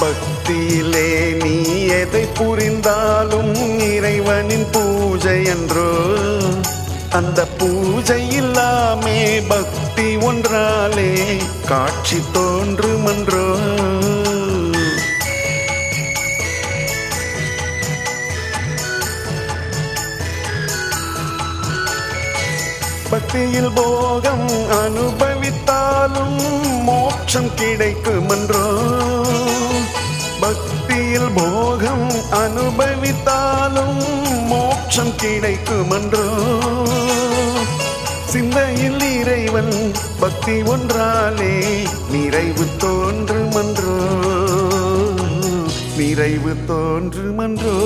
பக்தியிலே நீ எதை புரிந்தாலும் இறைவனின் பூஜை என்றோ. அந்த பூஜை இல்லாமே பக்தி ஒன்றாலே காட்சி தோன்றுமன்றோ. பக்தியில் போகம் அனுபவித்தாலும் மோட்சம் கிடைக்கும் என்றோ பக்தியில் போகம் அனுபவித்தாலும் மோட்சம் கிடைக்கும் என்றோ சிந்தையில் இறைவன் பக்தி ஒன்றாலே நிறைவு தோன்றுமன்றோ? நிறைவு தோன்றுமன்றோ?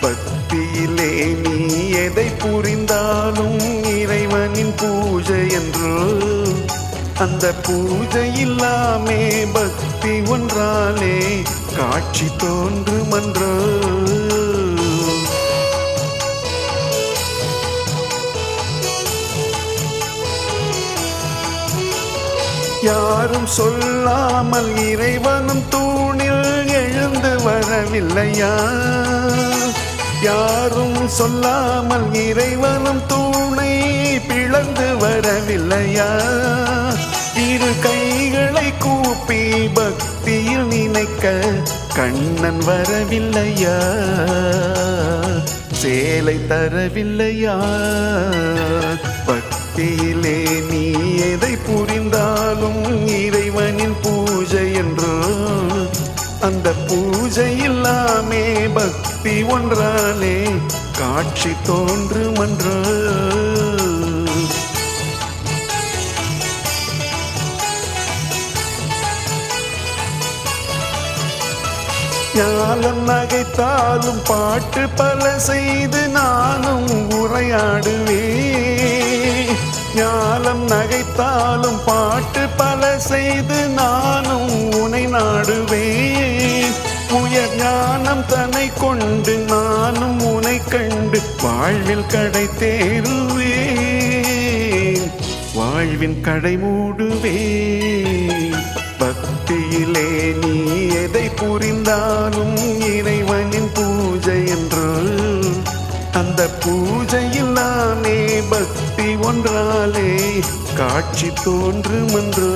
பக்தியிலே நீ எதை புரிந்தாலும் என்றோ அந்த பூஜை இல்லாமே பக்தி ஒன்றாலே காட்சி தோன்றுமன்றோ யாரும் சொல்லாமல் இறைவனும் தூணில் எழுந்து வரவில்லையா? யாரும் சொல்லாமல் இறைவனும் தூணை பிளந்து வரவில்லையா இரு கைகளை கூப்பி பக்தியில் நினைக்க கண்ணன் வரவில்லையா? சேலை தரவில்லையா? பக்தியிலே நீ எதை புரிந்தாலும் இறைவனின் பூஜை என்றோ அந்த பூஜை இல்லாமே பக்தி ஒன்றாலே காட்சி தோன்றுமன்றோ ஞாலம் நகைத்தாலும் பாட்டு பல செய்து நானும் உரையாடுவேன். ஞாலம் நகைத்தாலும் பாட்டு பல செய்து நானும் உனை நாடுவேன். உயர் ஞானம் தன்னை கொண்டு நானும் உனை கண்டு வாழ்வில் கடை தேருவேன். வாழ்வின் கடை மூடுவேன். பக்தியிலே நீ எதை புரிந்தாலும் இறைவனின் பூஜை என்று. அந்த பூஜையில் நானே பக்தி ஒன்றாலே காட்சி தோன்றுமன்றோ.